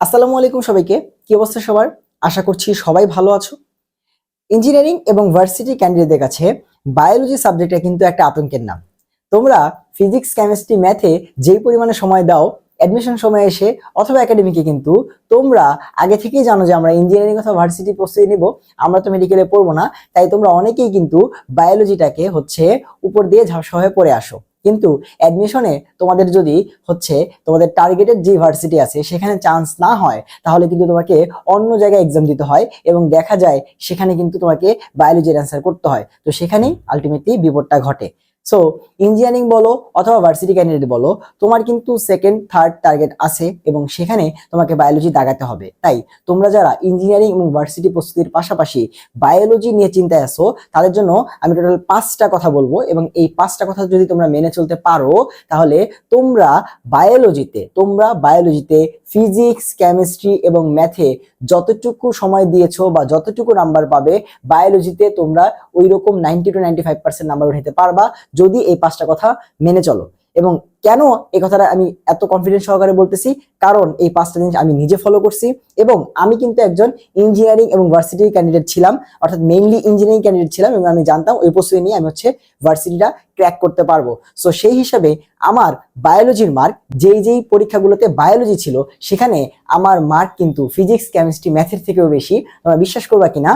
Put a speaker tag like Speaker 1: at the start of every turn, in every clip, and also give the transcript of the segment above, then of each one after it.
Speaker 1: আসসালামু আলাইকুম সবাইকে। কি অবস্থা সবার? আশা করছি সবাই ভালো আছো। ইঞ্জিনিয়ারিং এবং ভার্সিটি ক্যান্ডিডেটদের কাছে বায়োলজি সাবজেক্টটা কিন্তু একটা আতঙ্কের নাম। তোমরা ফিজিক্স, কেমিস্ট্রি, ম্যাথে যেই পরিমাণে সময় দাও, অ্যাডমিশন সময় এসে অথবা একাডেমিকে কিন্তু তোমরা আগে থেকেই জানো যে আমরা ইঞ্জিনিয়ারিং অথবা ভার্সিটি প্রস্তুতি নিব, আমরা তো মেডিকেলে পড়ব না, তাই তোমরা অনেকেই কিন্তু বায়োলজিটাকে হচ্ছে উপর দিয়ে ঝাপসা হয়ে পড়ে আসো। কিন্তু অ্যাডমিশনে তোমাদের যদি হচ্ছে তোমাদের টার্গেটেড যে ভার্সিটি আছে, সেখানে চান্স না হয়, তাহলে কিন্তু তোমাকে অন্য জায়গায় এক্সাম দিতে হয় এবং দেখা যায় সেখানে কিন্তু তোমাকে বায়োলজির অ্যান্সার করতে হয়। তো সেখানেই আলটিমেটলি বিপদটা ঘটে। সো ইঞ্জিনিয়ারিং বলো অথবা ভার্সিটি ক্যান্ডিডেট বলো, তোমার কিন্তু সেকেন্ড থার্ড টার্গেট আছে এবং সেখানে তোমাকে বায়োলজি দাগাতে হবে। তাই তোমরা যারা ইঞ্জিনিয়ারিং এবং ভার্সিটি প্রস্তুতির পাশাপাশি বায়োলজি নিয়ে চিন্তায় আসো তাদের জন্য আমি টোটাল পাঁচটা কথা বলব এবং এই পাঁচটা কথা যদি তোমরা মেনে চলতে পারো, তাহলে তোমরা বায়োলজিতে তোমরা বায়োলজিতে ফিজিক্স কেমিস্ট্রি এবং ম্যাথে যতটুকু সময় দিয়েছ বা যতটুকু নাম্বার পাবে বায়োলজিতে তোমরা ওই রকম ninety two ninety five percent number উঠাতে পারবা। যদি এই পাঁচটা কথা মেনে চলো। এবং কেন এই কথাটা আমি এত কনফিডেন্স সহকারে বলতেছি? কারণ এই পাঁচটা জিনিস আমি নিজে ফলো করছি এবং আমি কিন্তু একজন ইঞ্জিনিয়ারিং এবং ভার্সিটির ক্যান্ডিডেট ছিলাম, অর্থাৎ মেইনলি ইঞ্জিনিয়ারিং ক্যান্ডিডেট ছিলাম এবং আমি জানতাম ওই প্রস্তুতি নিয়ে আমি হচ্ছে ভার্সিটিটা ক্র্যাক করতে পারব। সো সেই হিসাবে আমার বায়োলজির মার্ক যেই যেই পরীক্ষাগুলোতে বায়োলজি ছিল, সেখানে আমার মার্ক কিন্তু ফিজিক্স কেমিস্ট্রি ম্যাথের থেকেও বেশি। তোমরা বিশ্বাস করবা কিনা?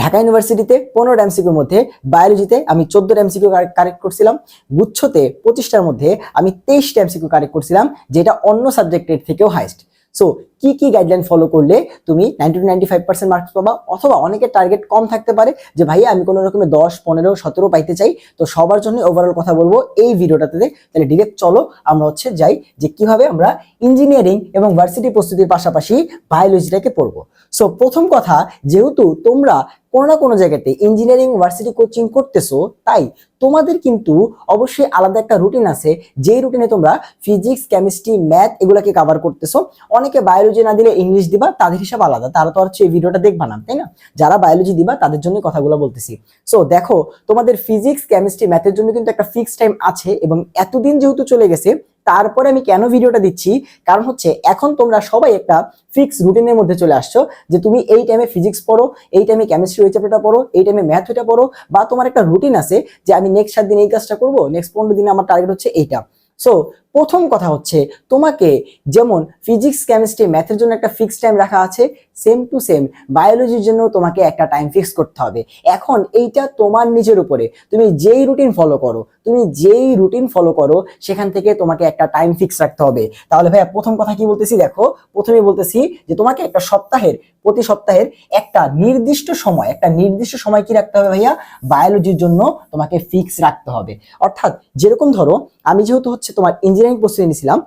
Speaker 1: ঢাকা ইউনিভার্সিটিতে পনেরো এমসিকিউর মধ্যে বায়োলজিতে আমি চোদ্দ এমসিকিউ কারেক্ট করছিলাম। গুচ্ছতে পঁচিশটার মধ্যে আমি তেইশটা এমসিকিউ কারেক্ট করছিলাম, যেটা অন্য সাবজেক্টের থেকেও হাইস্ট সো কি কি গাইডলাইন ফলো করলে তুমি ninety two ninety five percent marks পাবা? অথবা অনেকের টার্গেট কম থাকতে পারে যে ভাই আমি কোনো রকমের দশ, পনেরো, সতেরো পাইতে চাই। তো সবার জন্য ওভারঅল কথা বলব এই ভিডিওটাতে তাহলে ডিরেক্ট চলো, আমরা হচ্ছে যাই যে, কীভাবে আমরা ইঞ্জিনিয়ারিং এবং ভার্সিটি প্রস্তুতির পাশাপাশি বায়োলজিটাকে পড়ব। সো প্রথম কথা, যেহেতু তোমরা কোনো না কোনো জায়গাতে ইঞ্জিনিয়ারিং ভার্সিটি কোচিং করতেছো, তাই তোমাদের কিন্তু অবশ্যই আলাদা একটা রুটিন আছে, যেই রুটিনে তোমরা ফিজিক্স কেমিস্ট্রি ম্যাথ এগুলাকে কভার করতেছো। অনেকে বায়োলজি না দিলে ইংলিশ দিবা, তাদের হিসাব আলাদা, তারা তো আর এই ভিডিওটা দেখবা না, তাই না? যারা বায়োলজি দিবা, তাদের জন্য কথাগুলো বলতেছি। সো দেখো, তোমাদের ফিজিক্স কেমিস্ট্রি ম্যাথের জন্য কিন্তু একটা ফিক্সড টাইম আছে এবং এতদিন যেহেতু চলে গেছে, তারপরে আমি কেন ভিডিওটা দিচ্ছি? কারণ হচ্ছে এখন তোমরা সবাই একটা ফিক্স রুটিনের মধ্যে চলে আসছো, যে তুমি এই টাইমে ফিজিক্স পড়ো, এই টাইমে কেমিস্ট্রি ওই চ্যাপ্টারটা পড়ো, এই টাইমে ম্যাথ ওইটা পড়ো, বা তোমার একটা রুটিন আছে যে আমি নেক্সট সাত দিন এই কাজটা করব নেক্সট পনেরো দিনে আমার টার্গেট হচ্ছে এইটা। সো প্রথম কথা হচ্ছে তোমাকে যেমন ফিজিক্স কেমিস্ট্রি ম্যাথের জন্য একটা ফিক্স টাইম রাখা আছে সেম টু সেম বায়োলজির জন্য তোমাকে একটা টাইম ফিক্স করতে হবে। এখন এইটা তোমার নিজের উপরে। তুমি যেই রুটিন ফলো করো, তুমি যেই রুটিন ফলো করো, সেখান থেকে তোমাকে একটা টাইম ফিক্স রাখতে হবে। তাহলে ভাইয়া প্রথম কথা কি বলতেছি দেখো প্রথমে বলতেছি যে তোমাকে একটা সপ্তাহের, প্রতি সপ্তাহের একটা নির্দিষ্ট সময়, একটা নির্দিষ্ট সময় কি রাখতে হবে ভাইয়া? বায়োলজির জন্য তোমাকে ফিক্স রাখতে হবে। অর্থাৎ যেরকম ধরো, আমি যেহেতু হচ্ছে তোমার ইঞ্জিনিয়ারিং প্রস্তুতি নিয়েছিলাম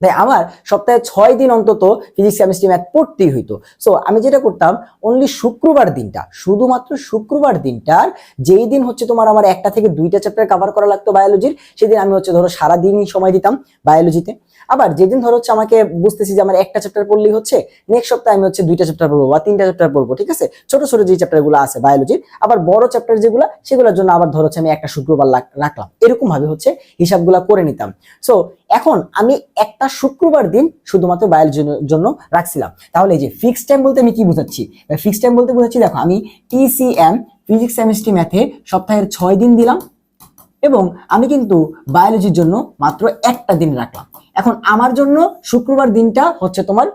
Speaker 1: তাই আমার সপ্তাহে ছয় দিন অন্তত ফিজিক্স কেমিস্ট্রি ম্যাথ পড়তেই হইতো। সো আমি যেটা করতাম অনলি শুক্রবার দিনটা, শুধুমাত্র শুক্রবার দিনটার যেই দিন হচ্ছে তোমার আমার একটা থেকে দুইটা চ্যাপ্টার কভার করা লাগতো বায়োলজির সেদিন আমি হচ্ছে ধরো সারাদিনই সময় দিতাম বায়োলজিতে আবার যেদিন ধরো হচ্ছে আমাকে বুঝতেছি যে আমার একটা চ্যাপ্টার পড়লেই হচ্ছে নেক্সট সপ্তাহে আমি হচ্ছে দুইটা চ্যাপ্টার পড়ব বা তিনটা চ্যাপ্টার পড়ব, ঠিক আছে? ছোট ছোট যে চ্যাপ্টারগুলো আছে বায়োলজির আবার বড় চ্যাপ্টার যেগুলো, সেগুলোর জন্য আবার ধরো হচ্ছে আমি একটা শুক্রবার রাখলাম। এরকম ভাবে হচ্ছে হিসাবগুলো করে নিতাম। সো এখন আমি একটা শুক্রবার দিন শুধুমাত্র বায়োলজির জন্য রাখছিলাম। তাহলে এই যে ফিক্সড টাইম বলতে আমি কি বোঝাচ্ছি? ফিক্সড টাইম বলতে বোঝাচ্ছি, দেখো আমি টিসিএম ফিজিক্স কেমিস্ট্রি ম্যাথে সপ্তাহের ছয় দিন দিলাম এবং আমি কিন্তু বায়োলজির জন্য মাত্র একটা দিন রাখলাম। এখন আমার জন্য শুক্রবার দিনটা হচ্ছে তোমার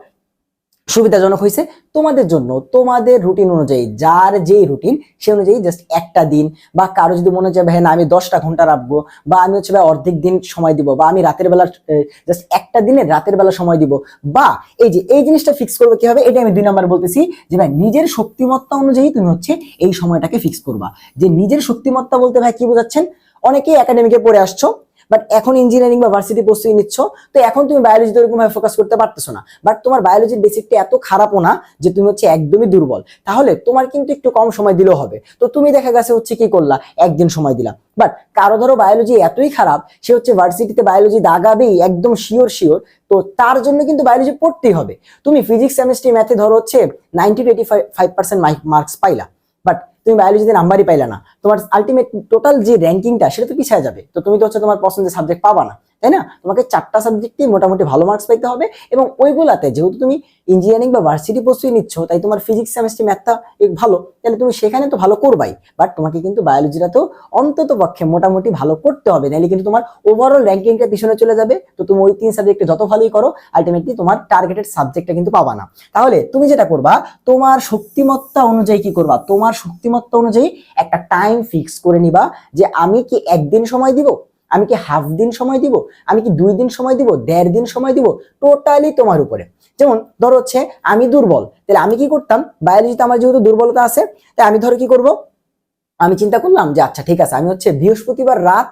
Speaker 1: সুবিধাজনক হয়েছে তোমাদের জন্য। তোমাদের রুটিন অনুযায়ী, যার যেই রুটিন সে অনুযায়ী জাস্ট একটা দিন, বা কারও যদি মনে হয় ভাই না, আমি দশটা ঘণ্টা রাখব, বা আমি হচ্ছে ভাই অর্ধেক দিন সময় দিব, বা আমি রাতের বেলা জাস্ট একটা দিনে রাতের বেলা সময় দিব। বা এই যে, এই জিনিসটা ফিক্স করবে কি হবে এটা আমি দুই নাম্বার বলতেছি যে ভাই নিজের শক্তিমত্তা অনুযায়ী তুমি হচ্ছে এই সময়টাকে ফিক্স করবা। যে, নিজের শক্তিমত্তা বলতে ভাই কি বোঝাচ্ছেন? অনেকেই একাডেমিকে পড়ে আসছো বাট এখন ইঞ্জিনিয়ারিং বা ভার্সিটি প্রস্তুতি নিচ্ছ, তো এখন তুমি বায়োলজিতে ওরকম ভাবে ফোকাস করতে পারতেছো না। বাট তোমার বায়োলজির বেসিকটা এত খারাপও না যে তুমি হচ্ছে একদমই দুর্বল। তাহলে তোমার কিন্তু একটু কম সময় দিলেও হবে। তো তুমি দেখা গেছে হচ্ছে কি করলা? একদিন সময় দিলা। বাট কারও ধরো বায়োলজি এতই খারাপ, সে হচ্ছে ভার্সিটিতে বায়োলজি দাগাবেই একদম শিওর শিওর তো তার জন্য কিন্তু বায়োলজি পড়তেই হবে। তুমি ফিজিক্স কেমিস্ট্রি ম্যাথে ধরো হচ্ছে ninety two eighty five percent marks পাইলা। তুমি বায়োলজিতে নাম্বারই পাইলে না। তোমার আলটিমেট টোটাল যে র্যাঙ্কিংটা সেটা তো পিছিয়ে যাবে। তো তুমি তো হচ্ছে তোমার পছন্দের সাবজেক্ট পাবা না। তাই না? তোমাকে চারটা সাবজেক্টেই মোটামুটি ভালো মার্কস পাইতে হবে এবং ওইগুলাতে যেহেতু তুমি ইঞ্জিনিয়ারিং বা ভার্সিটি প্রস্তুতি নিচ্ছ, তাই তোমার ফিজিক্স কেমিস্ট্রি ম্যাথটা ভালো, তাহলে তুমি সেখানে তো ভালো করবাই। বাট তোমাকে কিন্তু বায়োলজিটাতেও অন্তত পক্ষে মোটামুটি ভালো করতে হবে, নাহলে কিন্তু তোমার ওভারঅল র্যাঙ্কিংটা পিছনে চলে যাবে। তো তুমি ওই তিন সাবজেক্টে যত ভালোই করো আলটিমেটলি তোমার টার্গেটেড সাবজেক্টটা কিন্তু পাবা না। তাহলে তুমি যেটা করবা, তোমার শক্তিমত্তা অনুযায়ী কি করবা? তোমার শক্তিমত্তা অনুযায়ী একটা টাইম ফিক্স করে নিবা যে আমি কি একদিন সময় দিব? আমি কি হাফ দিন সময় দিব? আমি কি দুই দিন সময় দিব? দেড় দিন সময় দিব? টোটালি তোমার উপরে। যেমন ধরো হচ্ছে আমি দুর্বল, তাহলে আমি কি করতাম? বায়োলজিতে আমার যেহেতু দুর্বলতা আছে, তাই আমি ধরো কি করব? আমি চিন্তা করলাম যে আচ্ছা ঠিক আছে, আমি হচ্ছে বৃহস্পতিবার রাত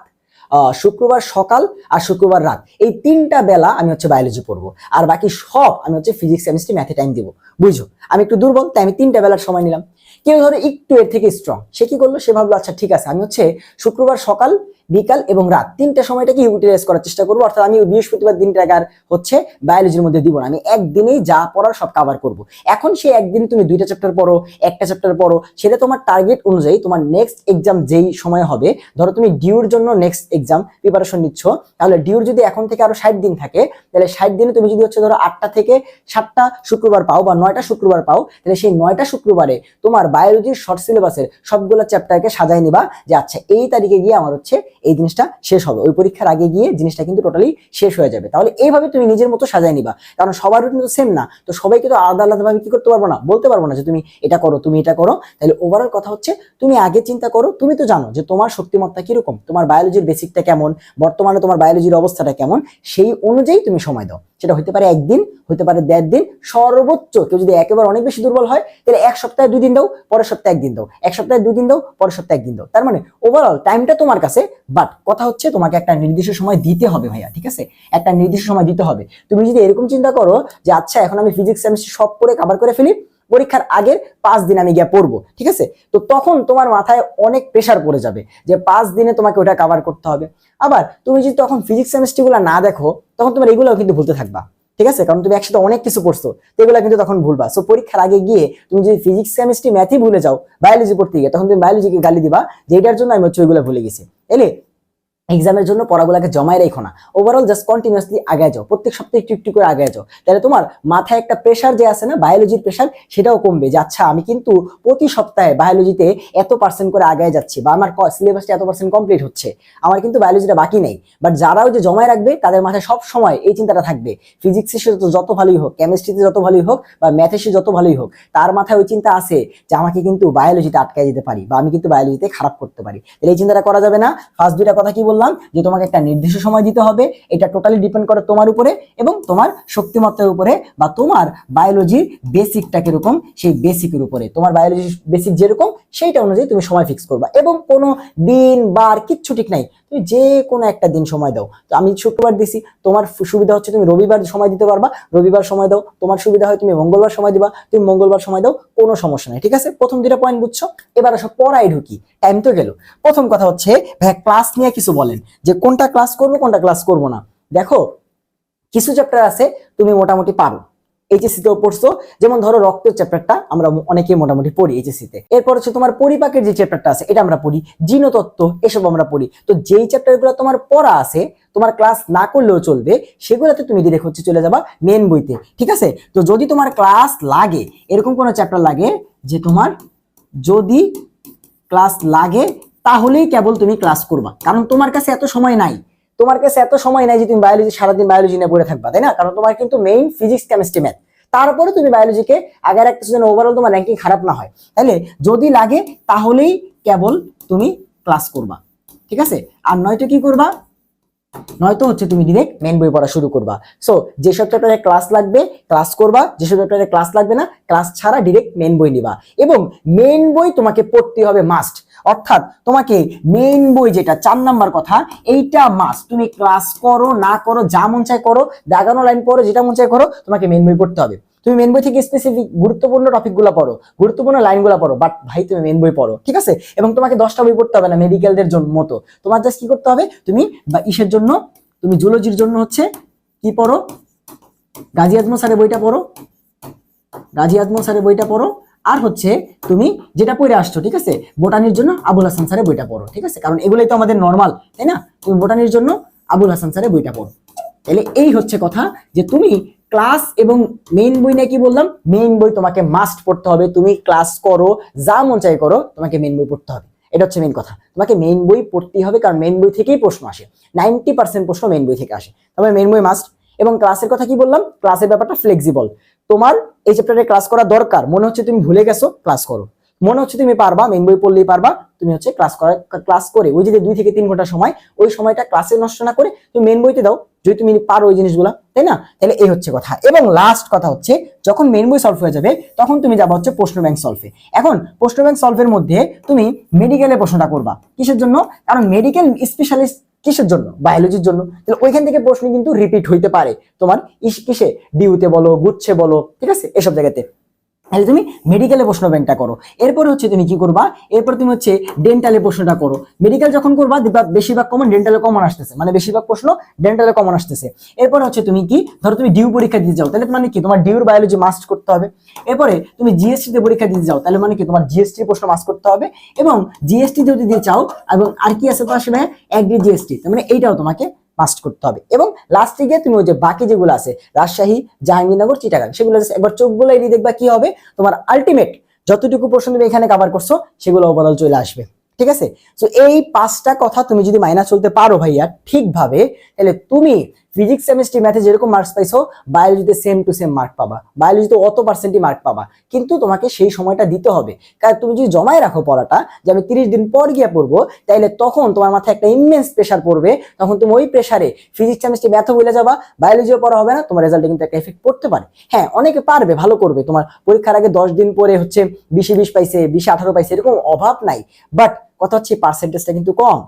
Speaker 1: শুক্রবার সকাল আর শুক্রবার রাত। এই তিনটা বেলা আমি হচ্ছে বায়োলজি পড়ব। আর বাকি সব আমি হচ্ছে ফিজিক্স কেমিস্ট্রি ম্যাথে টাইম দিব। বুঝো আমি একটু দুর্বল, তাই আমি তিনটা বেলার সময় নিলাম। কেউ ধরো একটু এর থেকে স্ট্রং সে কি করল? সে ভাবলো আচ্ছা ঠিক আছে, আমি হচ্ছে শুক্রবার সকাল বিকাল এবং রাত তিনটা সময়টাকে ইউটিলাইজ করার চেষ্টা করব। অর্থাৎ আমি বৃহস্পতিবার দিনটাকে আর হচ্ছে বায়োলজির মধ্যে দিব না। আমি একদিনেই যা পড়ার সব কাভার করব। এখন সেই একদিন তুমি দুইটা চ্যাপ্টার পড়ো, একটা চ্যাপ্টার পড়ো, সেটা তোমার টার্গেট অনুযায়ী তোমার নেক্সট এক্সাম যেই সময় হবে, ধরো তুমি ডিউর জন্য নেক্সট এক্সাম প্রিপারেশন নিচ্ছ, তাহলে ডিউর যদি এখন থেকে আরও ষাট দিন থাকে, তাহলে ষাট দিনে তুমি যদি হচ্ছে ধরো আটটা থেকে সাতটা শুক্রবার পাও বা নয়টা শুক্রবার পাও, তাহলে সেই নয়টা শুক্রবারে তোমার বায়োলজির শর্ট সিলেবাসের সবগুলো চ্যাপ্টারকে সাজায় নিবা যে আচ্ছা এই তারিখে গিয়ে আমার হচ্ছে এই জিনিসটা শেষ হবে। ওই পরীক্ষার আগে গিয়ে জিনিসটা কিন্তু টোটালি শেষ হয়ে যাবে। তাহলে এইভাবে তুমি নিজের মতো সাজায় নিবা। কারণ সবার রুটিন তো সেম না। তো সবাইকে তো আলাদা আলাদা ভাবে কি করতে পারব না? বলতে পারব না যে তুমি এটা করো, তুমি এটা করো। তাহলে ওভারঅল কথা হচ্ছে, তুমি আগে চিন্তা করো, তুমি তো জানো যে তোমার শক্তিমত্তা কীরকম, তোমার বায়োলজির বেসিকটা কেমন, বর্তমানে তোমার বায়োলজির অবস্থাটা কেমন, সেই অনুযায়ী তুমি সময় দাও। সেটা হতে পারে একদিন হতে পারে দেড় দিন, সর্বোচ্চ কেউ যদি একেবারে অনেক বেশি দুর্বল হয়, তাহলে এক সপ্তাহে দুই দিন দাও, পরের সপ্তাহে একদিন দাও। এক সপ্তাহে দুই দিন দাও, পরের সপ্তাহে একদিন দাও। তার মানে ওভারঅল টাইমটা তোমার কাছে বাট কথা হচ্ছে তোমাকে একটা নির্দিষ্ট সময় দিতে হবে ভাইয়া, ঠিক আছে? একটা নির্দিষ্ট সময় দিতে হবে। তুমি যদি এরকম চিন্তা করো যে আচ্ছা এখন আমি ফিজিক্স কেমিস্ট্রি সব করে কাবার করে ফেলি পরীক্ষার আগের পাঁচ দিন আমি গিয়ে পড়ব, ঠিক আছে? তো তখন তোমার মাথায় অনেক প্রেশার পড়ে যাবে যে পাঁচ দিনে তোমাকে ওটা কাভার করতে হবে। আবার তুমি যদি তখন ফিজিক্স কেমিস্ট্রি গুলো না দেখো, তখন তোমার এগুলোও কিন্তু ভুলতে থাকবা, ঠিক আছে? কারণ তুমি একসাথে অনেক কিছু পড়ছো, তো এগুলো কিন্তু তখন ভুলবা। সো পরীক্ষার আগে গিয়ে তুমি যদি ফিজিক্স কেমিস্ট্রি ম্যাথই ভুলে যাও বায়োলজি পড়তে গিয়ে, তখন তুমি বায়োলজিকে গালি দিবা, যে এটার জন্য আমি হচ্ছে ওইগুলো ভুলে গেছি। এলে এক্সামের জন্য পড়াগুলোকে জমায় রেখো না। ওভারঅল জাস্ট কন্টিনিউয়াসলি আগে যাও। প্রত্যেক সপ্তাহে একটু একটু করে আগে যাও। তাহলে তোমার মাথায় একটা প্রেশার যে আছে না বায়োলজির প্রেশার সেটাও কমবে যে আচ্ছা আমি কিন্তু প্রতি সপ্তাহে বায়োলজিতে এত পার্সেন্ট করে আগে যাচ্ছি বা আমার সিলেবাসটা এত পার্সেন্ট কমপ্লিট হচ্ছে। আমার কিন্তু বায়োলজিটা বাকি নেই। বাট যারাও যে জমায় রাখবে, তাদের মাথায় সব সময় এই চিন্তাটা থাকবে। ফিজিক্সে সে যত ভালোই হোক কেমিস্ট্রিতে যত ভালোই হোক বা ম্যাথে সে যত ভালোই হোক, তার মাথায় ওই চিন্তা আছে যে আমাকে কিন্তু বায়োলজিতে আটকায় যেতে পারি বা আমি কিন্তু বায়োলজিতে খারাপ করতে পারি। তাহলে এই চিন্তাটা করা যাবে না। ফার্স্ট দুইটা কথা কি বললাম যে তোমাকে একটা নির্দিষ্ট সময় দিতে হবে। এটা টোটালি ডিপেন্ড করে তোমার উপরে এবং তোমার শক্তিমত্তার উপরে বা তোমার বায়োলজির বেসিকটা কীরকম সেই বেসিকের উপরে। তোমার বায়োলজির বেসিক যেরকম, সেইটা অনুযায়ী তুমি সময় ফিক্স করবা। এবং কোনো দিন, বার, কিচ্ছু ঠিক নাই। তুমি যে কোনো একটা দিন সময় দাও। তো আমি শুক্রবার দিছি, তোমার সুবিধা হচ্ছে তুমি রবিবার সময় দিতে পারবা। রবিবার সময় দাও, তোমার সুবিধা হয় তুমি মঙ্গলবার সময় দিবা। তুমি মঙ্গলবার সময় দাও, কোনো সমস্যা নাই, ঠিক আছে? প্রথম দুটা পয়েন্ট বুঝছ? এবার আসো পড়াই ঢুকি টাইম তো গেল। প্রথম কথা হচ্ছে, ভাই ক্লাস নিয়ে কিছু বলেন, যে কোনটা ক্লাস করব, কোনটা ক্লাস করব না। দেখো, কিছু চ্যাপ্টার আছে, তুমি মোটামুটি পারো। এইচএসসি তেও পড়ছো। যেমন ধরো রক্তের চ্যাপ্টারটা আমরা অনেকে মোটামুটি পড়ি এইচএসসি তে। এরপর হচ্ছে তোমার পরিপাকের যে চ্যাপ্টারটা আছে, এটা আমরা পড়ি জিনতত্ত্ব, এসব আমরা পড়ি। তো যেই চ্যাপ্টারগুলো তোমার পড়া আছে, তোমার ক্লাস না করলেও চলবে, সেগুলোতে তুমি ডিরেক্ট হচ্ছে চলে যাবা মেন বইতে, ঠিক আছে? তো যদি তোমার ক্লাস লাগে, এরকম কোনো চ্যাপ্টার লাগে যে তোমার যদি ক্লাস লাগে, তাহলেই কেবল তুমি ক্লাস করবা। কারণ তোমার কাছে এত সময় নাই। তোমার কাছে এত সময় নাই যে তুমি বায়োলজি সারাদিন বায়োলজি নিয়ে পড়ে থাকবা, তাই না? কারণ তোমার কিন্তু মেইন ফিজিক্স কেমিস্ট্রি ম্যাথ তারপরে তুমি বায়োলজিকে আগের একটা যেন ওভারঅল তোমার র্যাঙ্কিং খারাপ না হয়। তাহলে যদি লাগে, তাহলেই কেবল তুমি ক্লাস করবা। ঠিক আছে? আর নয়তো কি করবা? নয়তো হচ্ছে তুমি ডিরেক্ট মেন বই পড়া শুরু করবা। সো যেসব চ্যাপ্টারে ক্লাস লাগবে ক্লাস করবা। যেসব চ্যাপ্টারে ক্লাস লাগবে না ক্লাস ছাড়া ডিরেক্ট মেন বই নিবা। এবং মেন বই তোমাকে পড়তে হবে মাস্ট অর্থাৎ তোমাকে মেইন বই যেটা, চার নাম্বার কথা, এইটা মাস তুমি ক্লাস করো, না করো, যা মন চায় করো, দাগানো লাইন পড়ো, যেটা মন চায় করো, তোমাকে মেন বই পড়তে হবে। তুমি মেন বই থেকে স্পেসিফিক গুরুত্বপূর্ণ টপিকগুলো পড়ো, গুরুত্বপূর্ণ লাইনগুলো পড়ো বাট ভাই তুমি মেন বই পড়ো, ঠিক আছে? এবং তোমাকে দশটা বই পড়তে হবে না মেডিকেলদের জন্য মতো। তোমার জাস্ট কি করতে হবে? তুমি বা ইসের জন্য, তুমি জুলজির জন্য হচ্ছে কি পড়ো? গাজী আজমল স্যারের বইটা পড়ো। গাজী আজমল স্যারের বইটা পড়ো। আর হচ্ছে তুমি যেটা পড়ে আসছো, ঠিক আছে? বোটানির জন্য আবুল হাসান স্যারের বইটা পড়ো, ঠিক আছে? কারণ এগুলোই তো আমাদের নর্মাল তাই না? তুমি বোটানির জন্য আবুল হাসান স্যারের বইটা পড়ো। তাহলে এই হচ্ছে কথা যে তুমি ক্লাস এবং মেইন বই নাকি বললাম? মেইন বই তোমাকে মাস্ট পড়তে হবে। তুমি ক্লাস করো, যা মন চাই করো, তোমাকে মেইন বই পড়তে হবে। এটা হচ্ছে মেইন কথা। তোমাকে মেইন বই পড়তেই হবে, কারণ মেইন বই থেকেই প্রশ্ন আসে। নাইনটি পার্সেন্ট প্রশ্ন মেইন বই থেকে আসে। তবে মেইন বই মাস্ট এবং ক্লাসের কথা কি বললাম? ক্লাসের ব্যাপারটা ফ্লেক্সিবল তোমার এই চ্যাপ্টারে ক্লাস করা দরকার। মনে হচ্ছে তুমি ভুলে গেছো ক্লাস করো। মনে হচ্ছে তুমি পারবা মেইন বই পড়লেই পারবা, তুমি হচ্ছে ক্লাস করা ক্লাস করে ওই যে দুই থেকে তিন ঘণ্টা সময়, ওই সময়টা ক্লাসে নষ্ট না করে তুমি মেইন বইতে দাও। যদি তুমি পারো ওই জিনিসগুলো, তাই না? তাহলে এই হচ্ছে কথা। এবং লাস্ট কথা হচ্ছে, যখন মেন বই সলভ হয়ে যাবে, তখন তুমি যাবা হচ্ছে প্রশ্ন ব্যাংক সলভে এখন প্রশ্ন ব্যাংক সলভের মধ্যে তুমি মেডিকেলের প্রশ্নটা করবা। কিসের জন্য? কারণ মেডিকেল স্পেশালিস্ট কিসের জন্য? বায়োলজির জন্য। তাহলে ওইখান থেকে প্রশ্ন কিন্তু রিপিট হইতে পারে। তোমার কিসে? ডিউতে বলো, গুচ্ছে বলো, ঠিক আছে? এসব জায়গাতে। তাহলে তুমি মেডিকেলে প্রশ্ন ব্যাংকটা করো। এরপরে হচ্ছে তুমি কি করবা? এরপর তুমি হচ্ছে ডেন্টালে প্রশ্নটা করো। মেডিকেল যখন করবা বেশিরভাগ কমন ডেন্টালে কমন আসতেছে। মানে বেশিরভাগ প্রশ্ন ডেন্টালে কমন আসতেছে। এরপর হচ্ছে তুমি কি? ধরো তুমি ডিউ পরীক্ষা দিতে যাও, তাহলে মানে কি? তোমার ডিউর বায়োলজি মাস্ট করতে হবে। এরপরে তুমি জিএসটি তে পরীক্ষা দিতে যাও, তাহলে মানে কি? তোমার জিএসটি প্রশ্ন মাস্ট করতে হবে। এবং জিএসটি যদি দিয়ে চাও, এবং আর কি আছে তো আসবে একডি জিএসটি মানে এইটাও তোমাকে মাস্ট করতে হবে। এবং লাস্টে গিয়ে তুমি ওই যে বাকি যেগুলো আছে, রাজশাহী, জাহাঙ্গীরনগর চিটাগাং সেগুলো একবার চোখ চোখগুলো এড়িয়ে দেখবা কি হবে। তোমার আলটিমেট যতটুকু প্রশ্ন তুমি এখানে কাবার করছ, সেগুলো ওভারঅল চলে আসবে। ঠিক আছে? তো এই পাঁচটা কথা তুমি যদি মাইনা চলতে পারো ভাইয়া, ঠিকভাবে, তাহলে তুমি ফিজিক্স কেমিস্ট্রি ম্যাথে যেরকম মার্কস পাইছো বায়োলজিতে সেম টু সেম মার্ক পাবা। বায়োলজিতে অত পার্সেন্টই মার্ক পাবা। কিন্তু তোমাকে সেই সময়টা দিতে হবে। কারণ তুমি যদি জমায় রাখো পড়াটা, যে আমি তিরিশ দিন পর গিয়ে পড়ব, তাইলে তখন তোমার মাথায় একটা ইমেন্স প্রেশার পড়বে। তখন তুমি ওই প্রেশারে ফিজিক্স কেমিস্ট্রি ম্যাথও বলে যাবা বায়োলজিও পড়া হবে না, তোমার রেজাল্টে কিন্তু একটা এফেক্ট পড়তে পারে। হ্যাঁ অনেকে পারবে, ভালো করবে। তোমার পরীক্ষার আগে দশ দিন পরে হচ্ছে বিশে বিশ পাইছে, বিশে আঠারো পাইছে, এরকম অভাব নাই। বাট কথা হচ্ছে পার্সেন্টেজটা কিন্তু কম।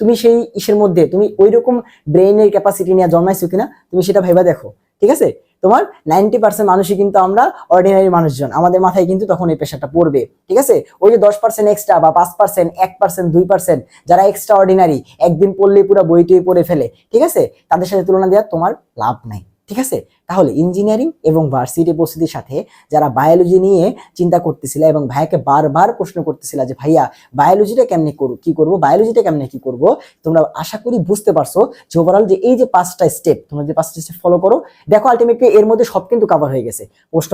Speaker 1: তুমি সেই ইসের মধ্যে, তুমি ওই রকম ব্রেইনের ক্যাপাসিটি নিয়ে জন্মাইছো কিনা, তুমি সেটা ভেবে দেখো, ঠিক আছে? তোমার নাইনটি পার্সেন্ট মানুষই কিন্তু আমরা অর্ডিনারি মানুষজন, আমাদের মাথায় কিন্তু তখন এই পেশাটা পড়বে, ঠিক আছে? ওই যে দশ পার্সেন্ট এক্সট্রা বা পাঁচ পার্সেন্ট এক পার্সেন্ট দুই পার্সেন্ট যারা এক্সট্রা অর্ডিনারি একদিন পড়লেই পুরো বইটই পড়ে ফেলে, ঠিক আছে? তাদের সাথে তুলনা দেওয়ার তোমার লাভ নাই। ঠিক আছে? তাহলে ইঞ্জিনিয়ারিং এবং ভার্সিটি প্রস্তুতির সাথে যারা বায়োলজি নিয়ে চিন্তা করতেছিল এবং ভাইয়াকে বারবার প্রশ্ন করতেছিল যে, ভাইয়া বায়োলজিটা কেমনে করব কি করব? বায়োলজিটা কেমনে কি করব? তোমরা আশা করি বুঝতে পারছ যে ওভারঅল যে এই যে পাঁচটা স্টেপ তোমরা যে পাঁচটা স্টেপ ফলো করো, দেখো আলটিমেটলি এর মধ্যে সব কিন্তু কভার হয়ে গেছে। প্রশ্ন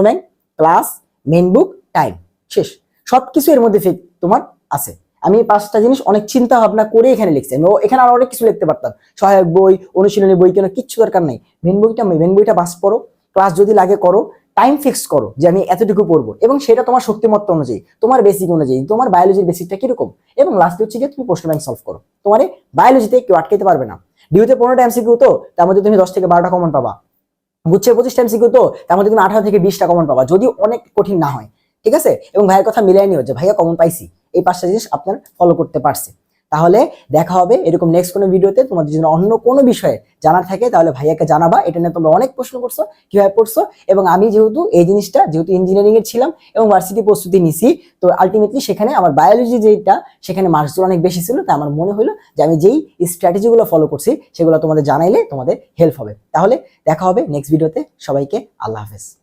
Speaker 1: ক্লাস মেইন বুক টাইম শেষ। সবকিছু এর মধ্যে তোমার আছে। আমি পাঁচটা জিনিস অনেক চিন্তা ভাবনা করে এখানে লিখছি। আমি এখানে আরও অনেক কিছু লিখতে পারতাম। সহায়ক বই, অনুশীলনী বই কেন কিচ্ছু দরকার নেই। মেন বইটা মেন বইটা বাস পড়ো। ক্লাস যদি লাগে করো টাইম ফিক্স করো যে আমি এতটুকু পড়ব। এবং সেটা তোমার শক্তিমত্তা অনুযায়ী, তোমার বেসিক অনুযায়ী, তোমার বায়োলজির বেসিকটা কীরকম? এবং লাস্টে হচ্ছে গিয়ে তুমি প্রশ্ন ব্যাংক সলভ করো। তোমার বায়োলজিতে কেউ আটকাতে পারবে না। ডিউতে পনেরোটা এমসিকিউ তো, তার মধ্যে তুমি দশ থেকে বারোটা কমন পাবা। গুচ্ছে পঁচিশটা এমসিকিউ তো, তার মধ্যে তুমি আঠারো থেকে বিশটা কমন পাবা। যদি অনেক কঠিন না হয়। ঠিক আছে? এবং ভাইয়ের কথা মিলাই নিও যে, ভাইয়া কমন পাইছি। এই পাঁচটা জিনিস আপনার ফলো করতে পারছে। তাহলে দেখা হবে এরকম নেক্সট কোনো ভিডিওতে। তোমাদের যদি অন্য কোনো বিষয়ে জানার থাকে, তাহলে ভাইয়াকে জানাবা। এটা নিয়ে তোমরা অনেক প্রশ্ন করছ, কীভাবে পড়ছো? এবং আমি যেহেতু এই জিনিসটা, যেহেতু ইঞ্জিনিয়ারিং এর ছিলাম এবং ভার্সিটি প্রস্তুতি নিছি, তো আলটিমেটলি সেখানে আমার বায়োলজি যেটা, সেখানে মার্কসগুলো অনেক বেশি ছিল, তাই আমার মনে হলো যে আমি যেই স্ট্র্যাটেজিগুলো ফলো করছি, সেগুলো তোমাদের জানাইলে তোমাদের হেল্প হবে। তাহলে দেখা হবে নেক্সট ভিডিওতে সবাইকে আল্লাহ হাফেজ।